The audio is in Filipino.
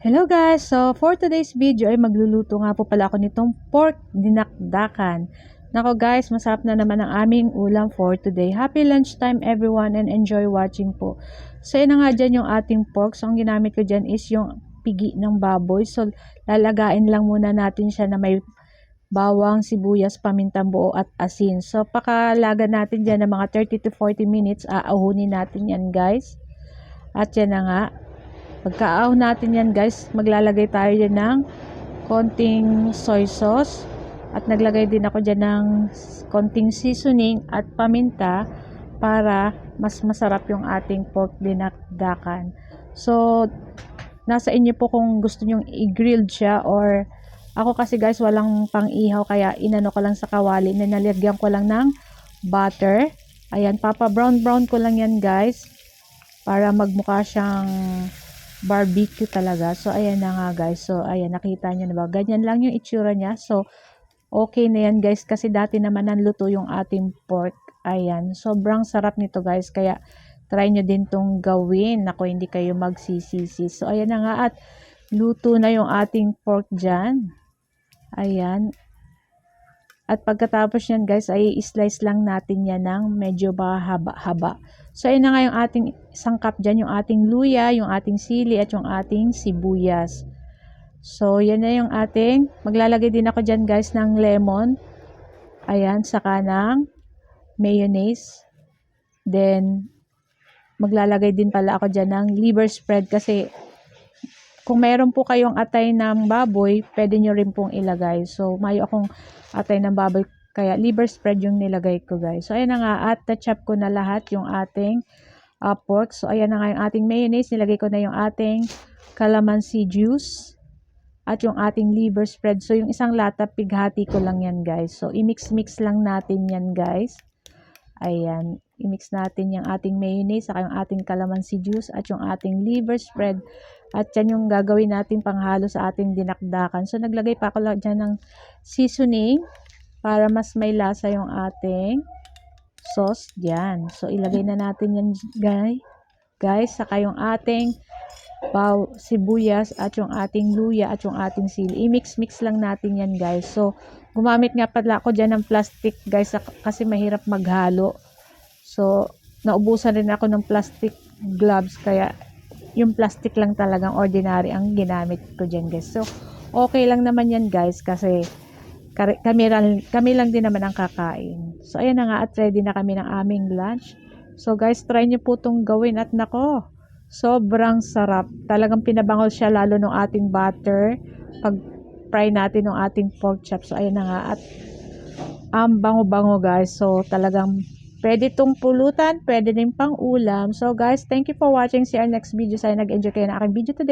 Hello guys! So, for today's video ay magluluto nga po pala ako nitong pork dinakdakan. Nako guys, masarap na naman ang aming ulam for today. Happy lunchtime everyone and enjoy watching po. So, yun nga dyan yung ating pork. So, ang ginamit ko dyan is yung pigi ng baboy. So, lalagain lang muna natin siya na may bawang, sibuyas, pamintang buo at asin. So, pakalaga natin dyan ng mga 30 to 40 minutes. Aahunin natin yan guys. At yan na nga, Pagkaaw natin yan guys, maglalagay tayo dyan ng konting soy sauce. At naglagay din ako dyan ng konting seasoning at paminta para mas masarap yung ating pork dinakdakan. So, nasa inyo po kung gusto nyong i-grilled siya or ako kasi guys walang pang ihaw kaya inano ko lang sa kawali na nalagyan ko lang ng butter. Ayan, papa brown brown ko lang yan guys para magmukha siyang barbecue talaga. So, ayan na nga guys. So, ayan, nakita nyo na ba? Ganyan lang yung itsura niya. So, okay na yan guys. Kasi dati naman nanluto yung ating pork. Ayan. Sobrang sarap nito guys. Kaya, try nyo din tong gawin. Ako, hindi kayo magsisisi. So, ayan na nga. At, luto na yung ating pork dyan. Ayan. At pagkatapos yan guys, ay slice lang natin yan ng medyo haba-haba. So, ayun na nga yung ating sangkap dyan, yung ating luya, yung ating sili, at yung ating sibuyas. So, yan na yung ating, maglalagay din ako dyan guys ng lemon. Ayan, saka ng mayonnaise. Then, maglalagay din pala ako dyan ng liver spread kasi kung meron po kayong atay ng baboy, pwede nyo rin pong ilagay. So, mayo akong atay ng baboy kaya liver spread yung nilagay ko guys. So ayan na nga at na-chop ko na lahat yung ating uh, pork. So ayan na nga yung ating mayonnaise. Nilagay ko na yung ating calamansi juice at yung ating liver spread. So yung isang lata pighati ko lang yan guys. So i-mix-mix lang natin yan guys. Ayan. I-mix natin yung ating mayonnaise saka yung ating calamansi juice at yung ating liver spread. At yan yung gagawin natin panghalo sa ating dinakdakan. So naglagay pa ako dyan ng seasoning para mas may lasa yung ating sauce dyan. So, ilagay na natin yan, guys. Guys, saka yung ating sibuyas at yung ating luya at yung ating sili. I-mix-mix lang natin yan, guys. So, gumamit nga pala ako dyan ng plastic, guys, kasi mahirap maghalo. So, naubusan rin ako ng plastic gloves, kaya yung plastic lang talagang ordinary ang ginamit ko dyan, guys. So, okay lang naman yan, guys, kasi kami, kami lang din naman ang kakain. So, ayan na nga at ready na kami ng aming lunch. So, guys, try nyo po itong gawin at nako, sobrang sarap. Talagang pinabangol siya lalo ng ating butter pag fry natin ng ating pork chop. So, ayan na nga at ang um, bango-bango guys. So, talagang pwede itong pulutan, pwede din pang ulam. So, guys, thank you for watching. See our next video. Sana nag-enjoy kayo na aking video today.